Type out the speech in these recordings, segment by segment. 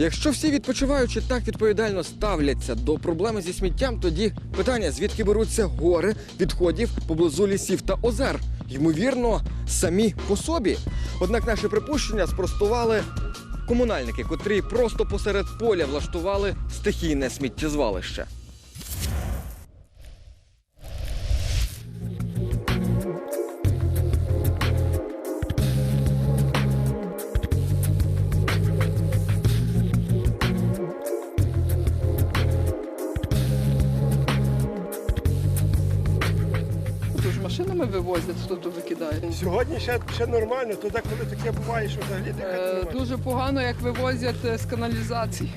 Якщо всі відпочиваючі так відповідально ставляться до проблеми зі сміттям, тоді питання, звідки беруться гори відходів поблизу лісів та озер, ймовірно, самі по собі. Однак наші припущення спростували комунальники, котрі просто посеред поля влаштували стихійне сміттєзвалище. Вивозять, хто то викидає. Сьогодні ще, ще нормально, то коли таке буває, що взагалі дихати Е. Дуже погано, як вивозять е, з каналізації.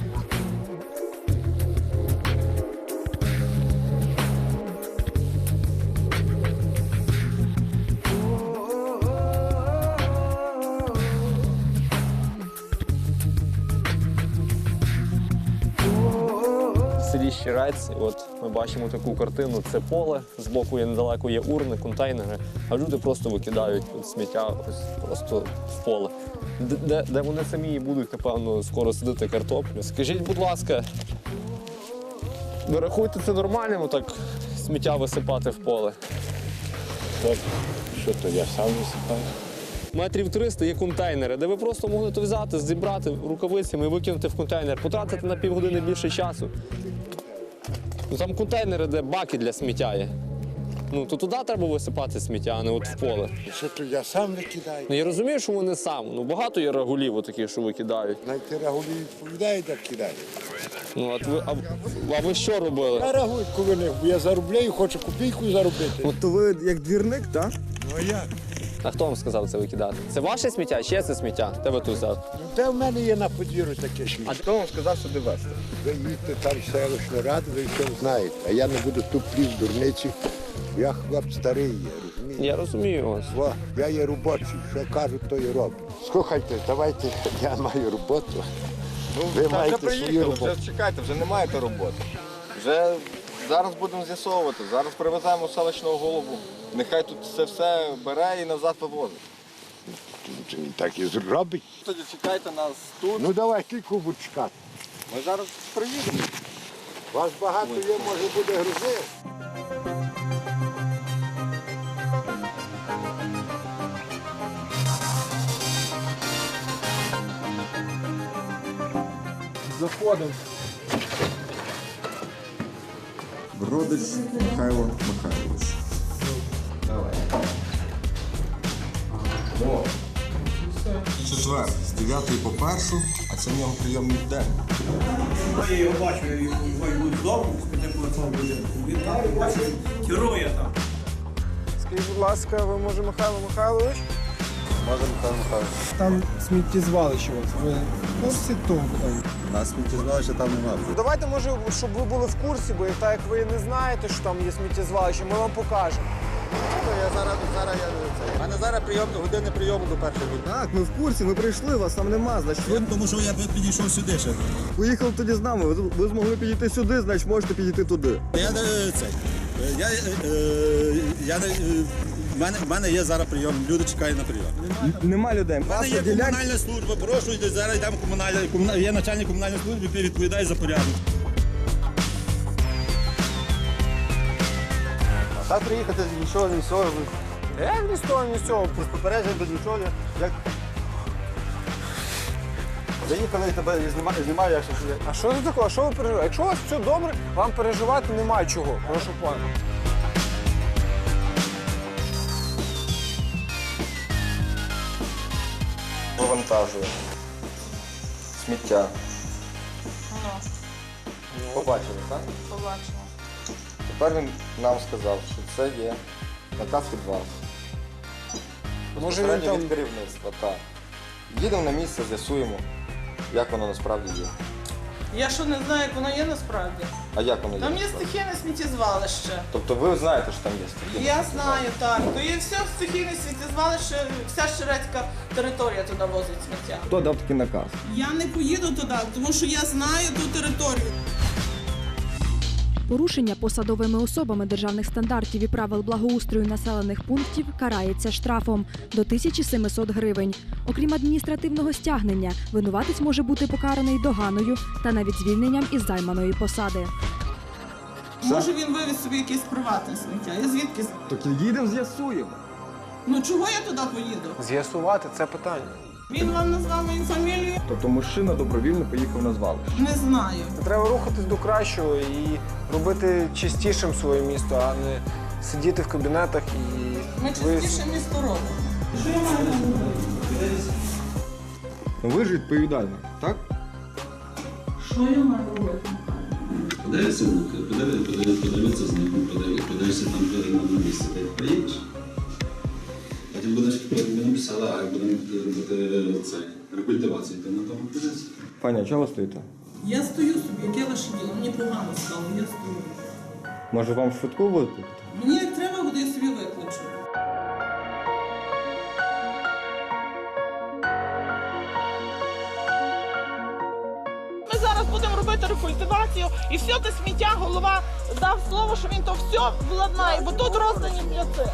Селі Щирець, от ми бачимо таку картину. Це поле, збоку є недалеко є урни, контейнери, а люди просто викидають от сміття ось просто в поле. Де, де, вони самі і будуть, напевно, скоро садити картоплю. Скажіть, будь ласка, ви рахуєте це нормальним, так сміття висипати в поле? Так, що то я сам висипаю? Метрів 300 є контейнери, де ви просто могли то взяти, зібрати рукавицями і викинути в контейнер, потратити на півгодини більше часу. Ну, там контейнери, де баки для сміття є. Ну, то туди треба висипати сміття, а не от в поле. Що то я сам викидаю? Ну, я розумію, що вони сам. Ну, багато є рагулів таких, що викидають. Навіть рагулі відповідають, як кидають. Ну, от ви, а, а ви що робили? Я рагую, коли не бо я заробляю, хочу копійку заробити. От то ви як двірник, так? Ну а як? А хто вам сказав це викидати? Це ваше сміття? Чи це сміття? Де ви тут взяв? Ну де в мене є на подвір'ю таке що. А хто вам сказав сюди вести? Ви їдьте там в селищну раду, ви все знаєте. А я не буду тут плів дурниці. Я хлоп старий є, розумієте? Я розумію вас. Во, я є робочий, що кажуть, то і роблю. Слухайте, давайте, я маю роботу. Ви маєте свою роботу. вже чекайте, вже не маєте роботи. Вже зараз будемо з'ясовувати. Зараз привеземо селищного голову. Нехай тут це все бере і назад вивозить. Так і зробить. Тоді чекайте нас тут. Ну давай, кільку будь чекати. Ми зараз приїдемо. Вас багато є, може буде грузи. Заходимо. Бродич Михайло Михайлович. Четвер, з 9 по першу, а це в нього прийомний день. Я його бачу, я його йду будинку. Він там бачу, керує там. Скажіть, будь ласка, ви може Михайло Михайлович? Може Михайло Михайлович. Там сміттєзвалище вас. Ви в курсі того? Там? Нас сміттєзвалища там немає. Ну, Давайте, може, щоб ви були в курсі, бо так як ви не знаєте, що там є сміттєзвалище, ми вам покажемо. Я зараз, зараз я це. У мене зараз прийом, години прийому до першої години. Так, ми в курсі, ми прийшли, вас там нема. Значить, ви Тому що я підійшов сюди ще. поїхали тоді з нами. Ви, ви змогли підійти сюди, значить можете підійти туди. Я не цей. Я, е, я не. В мене, в мене є зараз прийом, люди чекають на прийом. Нема людей. У мене є комунальна служба, прошу, йди, зараз йдемо комунальна, комуна- є начальник комунальної служби, який відповідає за порядок. Так приїхати нічого, ні всього. Як ні з того, ні з цього, без попереджень, без нічого. Як... Заїхали, тебе знімаю, знімаю, як що. А що це такого? Що ви переживаєте? Якщо у вас все добре, вам переживати немає чого. Прошу пана. Вивантажує. Сміття. Побачили, так? Побачила. Тепер він нам сказав, що це є наказ від вас. Може він Безпосередньо там від керівництва, так. Їдемо на місце, з'ясуємо, як воно насправді є. Я що не знаю, як воно є насправді. А як воно є? Там є насправді? стихійне сміттєзвалище. Тобто ви знаєте, що там є стихійне Я знаю, так. То є все стихійне сміттєзвалище, вся Щерецька територія туди возить сміття. Хто дав такий наказ? Я не поїду туди, тому що я знаю ту територію. Порушення посадовими особами державних стандартів і правил благоустрою населених пунктів карається штрафом до 1700 гривень. Окрім адміністративного стягнення, винуватець може бути покараний доганою та навіть звільненням із займаної посади. Може він вивіз собі якесь приватне сміття. Я звідки? Так їдемо, з'ясуємо. Ну чого я туди поїду? З'ясувати це питання. Він вам назвав мою фамілію? Тобто мужчина добровільно поїхав на звалище. Не знаю. Треба рухатись до кращого і робити чистішим своє місто, а не сидіти в кабінетах і Ми частіше місто робимо. Що я маю робити? Ну ви ж відповідальна, так? Що я маю робити? Подивися, подивися з ним, подивися там на місці, ти приїдеш. Потім будемо писати, а будемо робити це, рекультивацію, ти на тому позиції. Пані, чого ви стоїте? Я стою собі, яке ваше діло? Мені погано стало, я стою. Може вам швидку викликати? Мені як треба буде, я собі викличу. Ми зараз будемо робити рекультивацію і все те сміття голова дав слово, що він то все владнає, бо тут роздані пляци.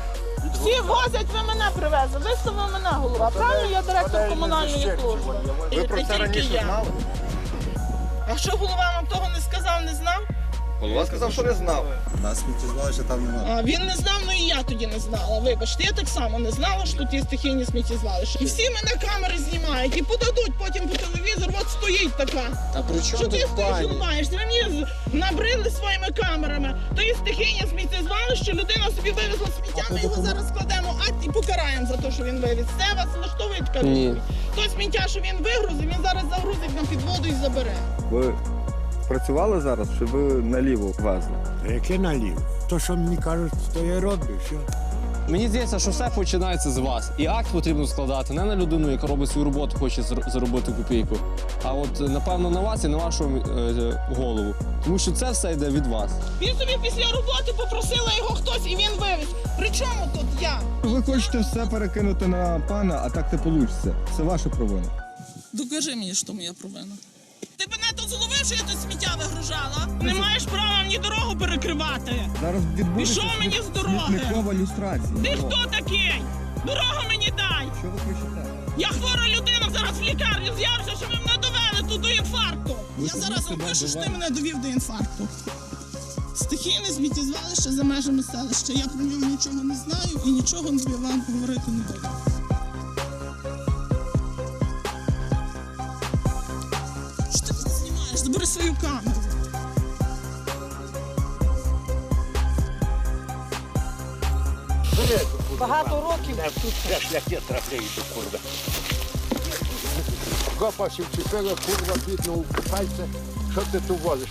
Всі возять, ви мене привезли, виставив мене голова. Правильно, я директор комунальної служби. Ви про це раніше знали? А що голова вам того не сказав, не знав? Голова сказав, що не знав. Нас сміттєзвалища там немає. А, він не знав, ну і я тоді не знала. Вибачте, я так само не знала, що тут є стихійні сміттєзвалища. І всі мене камери знімають і подадуть потім по телевізору, от стоїть така. Та при Що ти стоїш знімаєшся? Ви мені з- набрили своїми камерами. То є стихійне сміттєзвалище, людина собі вивезла сміття, ми його зараз складемо акт і покараємо за те, що він вивіз. Це вас влаштовує така відповідь? То сміття, що він вигрузив, він зараз загрузить на підводу і забере. Ви працювали зараз, чи ви наліво везли? Яке наліво? То, що мені кажуть, то я роблю, що? Мені здається, що все починається з вас. І акт потрібно складати не на людину, яка робить свою роботу, хоче заробити копійку, а от напевно на вас і на вашу е, голову. Тому що це все йде від вас. Він собі після роботи попросила його хтось і він вивіз. При чому тут я? Ви хочете все перекинути на пана, а так не вийде. Це ваша провина. Докажи мені, що моя провина. Ти мене тут зловив, що я тут сміття вигружала? Не маєш права мені дорогу перекривати. Зараз відбудеться Пішов мені з дороги. смітникова люстрація. Ти хто такий? Дорогу мені дай! Що ви кричите? Я хвора людина, зараз в лікарню з'явився, що ви мене довели тут до інфаркту. Я зараз опишу, що ти мене довів до інфаркту. Стихійне сміттєзвалище за межами селища. Я про нього нічого не знаю і нічого вам говорити не буду. Забери свою камеру. Багато років. Копа сівчепила, курва, бідно, упайся. Що ти тут возиш?